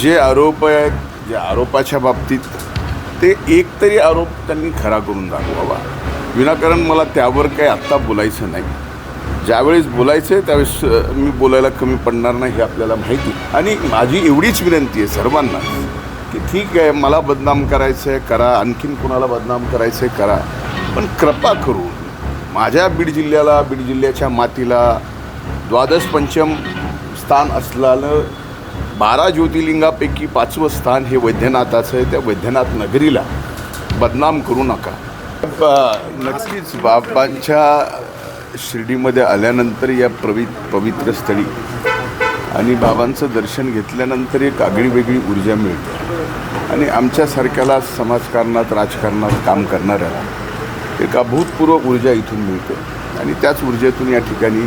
जे आरोप आहेत जे आरोपाच्या बाबतीत ते एक तरी आरोप त्यांनी खरा करून दाखवावा. विनाकारण मला त्यावर काही आत्ता बोलायचं नाही. ज्यावेळेस बोलायचं आहे त्यावेळेस मी बोलायला कमी पडणार नाही हे आपल्याला माहिती. आणि माझी एवढीच विनंती आहे सर्वांना की ठीक आहे मला बदनाम करायचं आहे करा. आणखीन कुणाला बदनाम करायचं आहे करा. पण कृपा करून माझ्या बीड जिल्ह्याला बीड जिल्ह्याच्या मातीला द्वादश पंचम स्थान असल्यानं बारा ज्योतिर्लिंगापैकी पाचवं स्थान हे वैद्यनाथाचं आहे. त्या वैद्यनाथ नगरीला बदनाम करू नका. नक्कीच बाबांच्या शिर्डीमध्ये आल्यानंतर या प्रवि पवित्र स्थळी आणि बाबांचं दर्शन घेतल्यानंतर एक आगळी वेगळी ऊर्जा मिळते. आणि आमच्यासारख्याला समाजकारणात राजकारणात काम करणाऱ्याला एक अभूतपूर्व ऊर्जा इथून मिळते. आणि त्याच ऊर्जेतून या ठिकाणी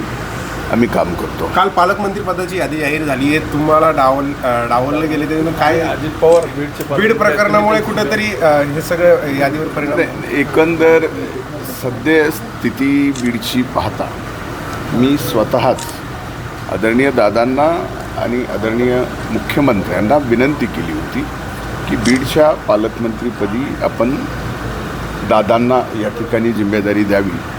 आम्ही काम करतो. काल पालकमंत्री पदाची यादी जाहीर झाली आहे. तुम्हाला डावल डावललं गेले त्याच्यातून काय अजित पवार बीडचे बीड प्रकरणामुळे कुठेतरी हे सगळं यादीवर परिणाम एकंदर सद्य स्थिती बीडची पाहता मी स्वतःच आदरणीय दादांना आणि आदरणीय मुख्यमंत्र्यांना विनंती केली होती की बीडच्या पालकमंत्रीपदी आपण दादांना या ठिकाणी जिम्मेदारी द्यावी.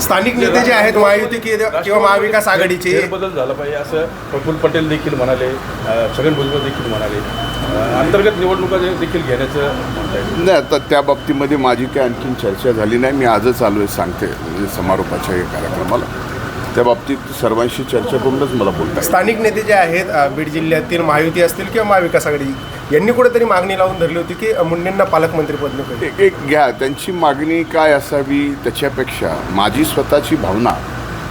स्थानिक नेते जे आहेत महायुती कि- किंवा महाविकास आघाडीचे. फेरबदल झाला पाहिजे असं प्रफुल्ल पटेल देखील म्हणाले छगन भुजबळ देखील म्हणाले. अंतर्गत निवडणुका देखील घेण्याचं नाही आता त्या बाबतीमध्ये माझी काही आणखीन चर्चा झाली नाही. मी आजच आलो आहे सांगते म्हणजे समारोपाच्या या कार्यक्रमाला. त्या बाबतीत सर्वांशी चर्चा करूनच मला बोलता. स्थानिक नेते जे आहेत बीड जिल्ह्यातील महायुती असतील किंवा महाविकास आघाडी यांनी कुठेतरी मागणी लावून धरली होती की मुंडेंना पालकमंत्रीपद नको एक एक घ्या त्यांची मागणी काय असावी त्याच्यापेक्षा माझी स्वतःची भावना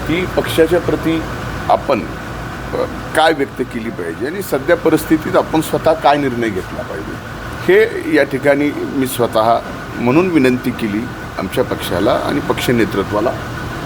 ही पक्षाच्या प्रती आपण काय व्यक्त केली पाहिजे आणि सध्या परिस्थितीत आपण स्वतः काय निर्णय घेतला पाहिजे. हे या ठिकाणी मी स्वतः म्हणून विनंती केली आमच्या पक्षाला आणि पक्ष नेतृत्वाला.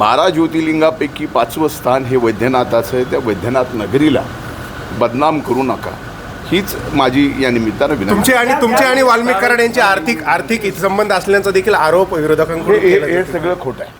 बारा ज्योतिर्लिंगापैकी पाचवं स्थान हे वैद्यनाथाचं आहे. त्या वैद्यनाथ नगरीला बदनाम करू नका. हीच माझी या निमित्तानं विनंती. तुमचे आणि तुमचे आणि वाल्मिक कराड यांचे आर्थिक आर्थिक हितसंबंध असल्याचा देखील आरोप विरोधकांकडून हे केला हे- हे जातो. सगळं खोटं आहे.